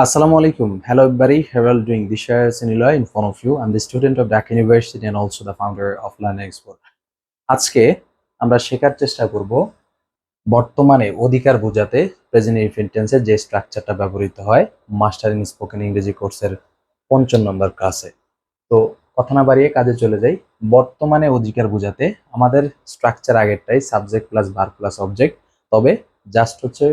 Assalamu alaikum. Hello, everybody. How are you doing? This is Sinila in front of you. I'm the student of Dhaka University and also the founder of Learn Export. আজকে আমরা শেখার চেষ্টা করব বর্তমানে অধিকার বোঝাতে present ইনফিনিটেন্সের যে স্ট্রাকচারটা ব্যবহৃত হয় মাস্টার ইন স্পোকেন ইংরেজি কোর্সের পঞ্চম নম্বর ক্লাসে তো কথা না বাড়িয়ে কাজে চলে যাই বর্তমানে অধিকার বোঝাতে আমাদের structure আগেরটাই subject plus verb plus object তবে জাস্ট হচ্ছে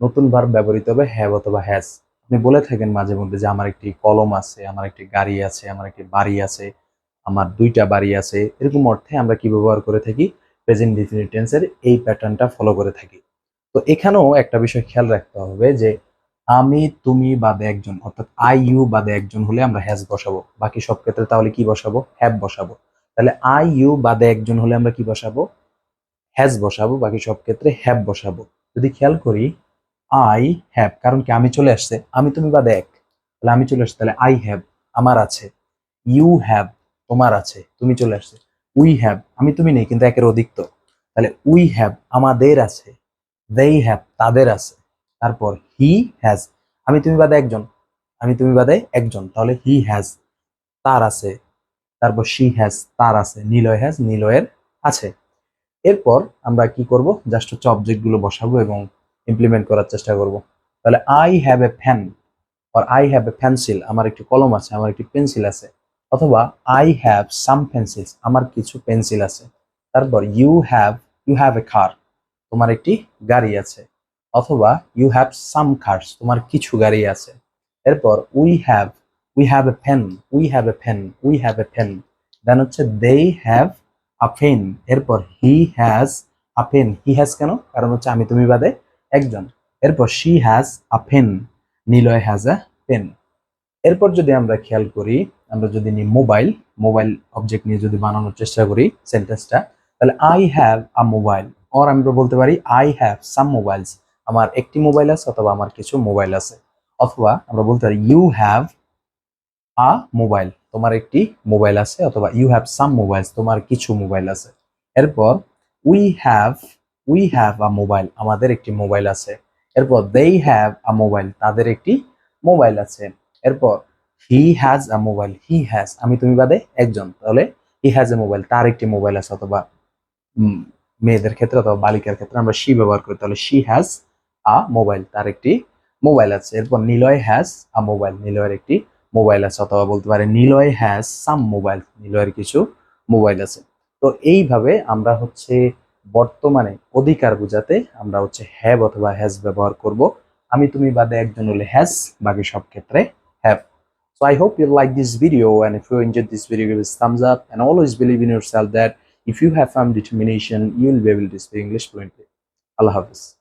নতুন ভার ব্যবহৃত হবে হ্যাভ অথবা হ্যাজ আপনি বলে থাকেন মাঝে মধ্যে যে, আমার একটি কলম আছে, আমার একটি গাড়ি আছে, আমার একটি বাড়ি আছে, আমার দুইটা বাড়ি আছে। এরকম অর্থে আমরা কি ব্যবহার করে থাকি? প্রেজেন্ট ডিফিনিট টেন্সের এই প্যাটার্নটা ফলো করে থাকি। তো এখানেও একটা বিষয় খেয়াল রাখতে হবে যে, আমি, তুমি বাদে একজন, অর্থাৎ আই ইউ বাদে একজন হলে আমরা হ্যাজ বসাবো। বাকি সব ক্ষেত্রে তাহলে কি বসাবো? হ্যাভ বসাবো। তাহলে আই ইউ বাদে একজন হলে আমরা কি বসাবো? হ্যাজ বসাবো। বাকি সব ক্ষেত্রে হ্যাভ বসাবো। যদি খেয়াল করি আই হ্যাভ কারণ কি আমি চলে আসছে, আমি তুমি বা দেখ তাহলে আমি চলে আসছে, তাহলে আই হ্যাভ আমার আছে। ইউ হ্যাভ তোমার আছে, তুমি চলে আসছে। উই হ্যাভ আমি তুমি নেই, কিন্তু একের অধিক তো। তাহলে উই হ্যাভ আমাদের আছে দেই হ্যাভ তাদের আছে। তারপর হি হ্যাজ আমি তুমি বাদে একজন, আমি তুমি বাদে একজন, তাহলে হি হ্যাজ তার আছে। তারপর শি হ্যাজ তার আছে, নিলয় হ্যাজ নিলয়ের আছে। এরপর আমরা কি করব? জাস্ট হচ্ছে অবজেক্টগুলো বসাবো এবং ইমপ্লিমেন্ট করার চেষ্টা করব। তাহলে আই হ্যাভ এ ফ্যান আর আই হ্যাভ এ পেন্সিল আমার একটি কলম আছে, আমার একটি পেন্সিল আছে, অথবা আই হ্যাভ সাম পেন্সিলস আমার কিছু পেন্সিল আছে। তারপর you have you have a car তোমার একটি গাড়ি আছে, অথবা ইউ হ্যাভ সাম কার্স তোমার কিছু গাড়ি আছে। এরপর we have we have a pen we have a pen we have a pen then হচ্ছে দে হ্যাভ আ পেন এরপর he has a pen he has কেন? কারণ হচ্ছে আমি তুমি বাদে একজন। এরপর she has a pen Niloy has a pen এরপর যদি আমরা খেয়াল করি, আমরা যদি নিই মোবাইল মোবাইল অবজেক্ট নিয়ে যদি বানানোর চেষ্টা করি সেন্টেন্সটা তাহলে I have a mobile or আমরা বলতে পারি আই হ্যাভ সাম মোবাইলস আমার একটি মোবাইল আছে অথবা আমার কিছু মোবাইল আছে। অথবা আমরা বলতে পারি ইউ হ্যাভ আ মোবাইল তোমার একটি মোবাইল আছে, অথবা ইউ হ্যাভ সাম মোবাইলস তোমার কিছু মোবাইল আছে। এরপর we have we have a mobile আমাদের একটি মোবাইল আছে। এরপর দেই হ্যাভ আ মোবাইল তাদের একটি মোবাইল আছে। এরপর he has a mobile he has আমি তুমি বাদে একজন, তাহলে হি হ্যাজ এ মোবাইল তার একটি মোবাইল আছে অথবা মেয়েদের ক্ষেত্রে অথবা বালিকার ক্ষেত্রে আমরা শি ব্যবহার করি, তাহলে শি হ্যাজ আ মোবাইল তার একটি মোবাইল আছে। এরপর নিলয় হ্যাজ আ মোবাইল নিলয়ের একটি মোবাইল আছে, অথবা বলতে পারে নিলয় হ্যাজ সাম মোবাইল নিলয়ের কিছু মোবাইল আছে। তো এইভাবে আমরা হচ্ছে বর্তমানে অধিকার বোঝাতে আমরা হচ্ছে হ্যাভ অথবা হ্যাজ ব্যবহার করব আমি তুমি বাদে একজন হলে হ্যাজ বাকি সব ক্ষেত্রে have So I hope you like this video and if you enjoyed this video give us thumbs up and always believe in yourself that if you have firm determination you will be able to speak English fluently. Allah Hafiz.